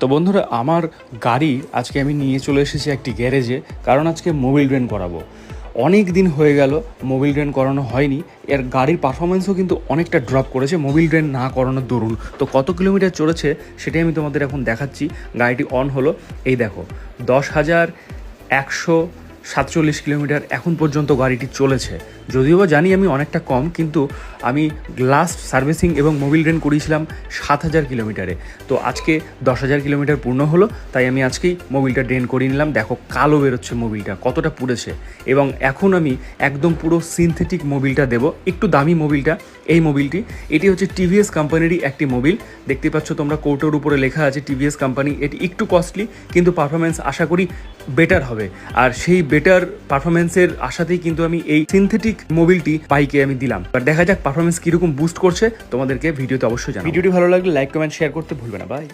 তো বন্ধুরা, আমার গাড়ি আজকে আমি নিয়ে চলে এসেছি একটি গ্যারেজে, কারণ আজকে মোবিল ড্রেন করাবো। অনেক দিন হয়ে গেল মোবিল ড্রেন করানো হয়নি, এর গাড়ির পারফরমেন্সও কিন্তু অনেকটা ড্রপ করেছে মোবিল ড্রেন না করানোর দরুন। তো কত কিলোমিটার চড়েছে সেটাই আমি তোমাদের এখন দেখাচ্ছি, গাড়িটি অন হলো, এই দেখো, দশ হাজার একশো সাতচল্লিশ কিলোমিটার এখন পর্যন্ত গাড়িটি চলেছে। যদিও বা জানি আমি অনেকটা কম, কিন্তু আমি লাস্ট সার্ভিসিং এবং মোবিল ড্রেন করিয়েছিলাম সাত হাজার কিলোমিটারে। তো আজকে দশ হাজার কিলোমিটার পূর্ণ হলো, তাই আমি আজকেই মোবিলটা ড্রেন করিয়ে নিলাম। দেখো কালো বেরোচ্ছে মোবিলটা কতটা পুড়েছে। এবং এখন আমি একদম পুরো সিনথেটিক মোবিলটা দেবো, একটু দামি মোবিলটা এই মোবিলটি এটি হচ্ছে টিভিএস কোম্পানিরই একটি মোবিল দেখতে পাচ্ছ তোমরা কোর্টের উপরে লেখা আছে টিভিএস কোম্পানি এটি একটু কস্টলি কিন্তু পারফরমেন্স আশা করি বেটার হবে। আর সেই বেটার পারফরমেন্সের আশাতেই কিন্তু আমি এই সিনথেটিক মোবিলটি বাইকে আমি দিলাম। আর দেখা যাক পারফরমেন্স কীরকম বুস্ট করছে, তোমাদেরকে ভিডিওতে অবশ্যই জানাব। ভিডিওটি ভালো লাগলে লাইক কমেন্ট শেয়ার করতে ভুলবে না। বাই